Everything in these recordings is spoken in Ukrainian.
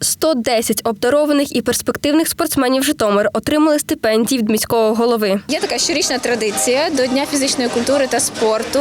110 обдарованих і перспективних спортсменів Житомир отримали стипендії від міського голови. Є така щорічна традиція до Дня фізичної культури та спорту.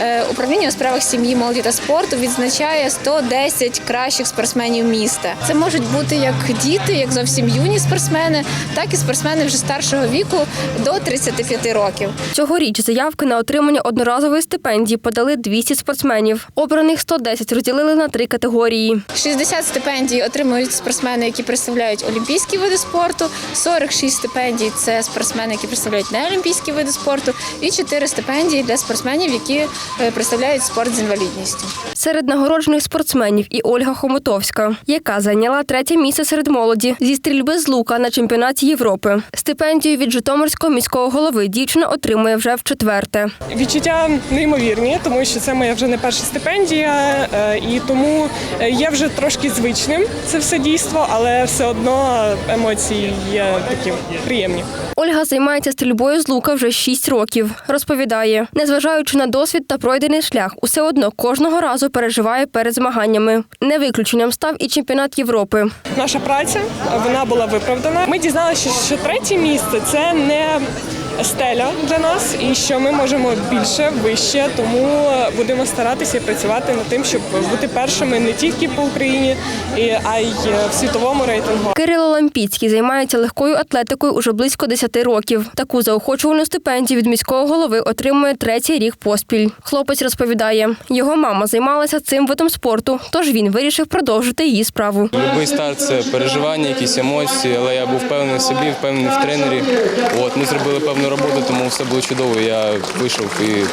Е, Управління у справах сім'ї, молоді та спорту відзначає 110 кращих спортсменів міста. Це можуть бути як діти, як зовсім юні спортсмени, так і спортсмени вже старшого віку до 35 років. Цьогоріч заявки на отримання одноразової стипендії подали 200 спортсменів. Обраних 110 розділили на три категорії. 60 стипендій отримують спортсмени, які представляють олімпійські види спорту, 46 стипендій це спортсмени, які представляють неолімпійські види спорту, і 4 стипендії для спортсменів, які е, представляють спорт з інвалідністю. Серед нагороджених спортсменів і Ольга Хомутовська, яка зайняла третє місце серед молоді зі стрільби з лука на чемпіонаті Європи. Стипендію від Житомирського міського голови дівчина отримує вже в четверте. Відчуття неймовірні, тому що це моя вже не перша стипендія, е, і тому е, є вже трошки звичним це все дійство, але все одно емоції є такі приємні. Ольга займається стрільбою з лука вже 6 років. Розповідає, незважаючи на досвід та пройдений шлях, усе одно кожного разу переживає перед змаганнями. Не виключенням став і чемпіонат Європи. Наша праця вона була виправдана. Ми дізналися, що, третє місце це не стеля для нас, і що ми можемо більше, вище. Тому будемо старатися і працювати над тим, щоб бути першими не тільки по Україні, а й в світовому рейтингу. Кирило Лампіцький займається легкою атлетикою уже близько 10 років. Таку заохочувальну стипендію від міського голови отримує третій рік поспіль. Хлопець розповідає, його мама займалася цим видом спорту, тож він вирішив продовжити її справу. Любий старт це переживання, якісь емоції, але я був впевнений в собі, впевнений в тренері. От ми зробили певну роботу, тому все було чудово. Я вийшов і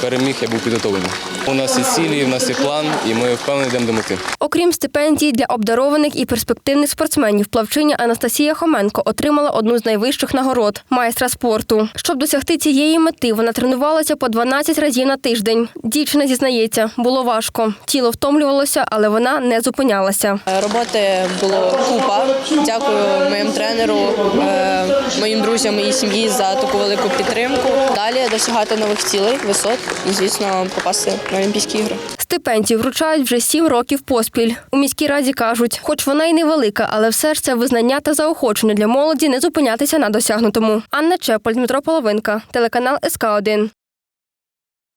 переміг, я був підготовлений. У нас є цілі, у нас є план, і ми впевнені йдемо до мети. Окрім стипендій для обдарованих і перспективних спортсменів, плавчиня Анастасія Хоменко отримала одну з найвищих нагород майстра спорту. Щоб досягти цієї мети, вона тренувалася по 12 разів на тиждень. Дівчина зізнається, було важко. Тіло втомлювалося, але вона не зупинялася. Роботи було купа. Дякую моїм тренеру, е, моїм друзям і сім'ї за таку велику підтримку. Далі досягати нових цілей, висот і, звісно, попасти на Олімпійські ігри. Стипендію вручають вже сім років поспіль. У міській раді кажуть, хоч вона й невелика, але все ж це визнання та заохочення для молоді не зупинятися на досягнутому. Анна Чеполь, Дмитро Половинка, телеканал СК 1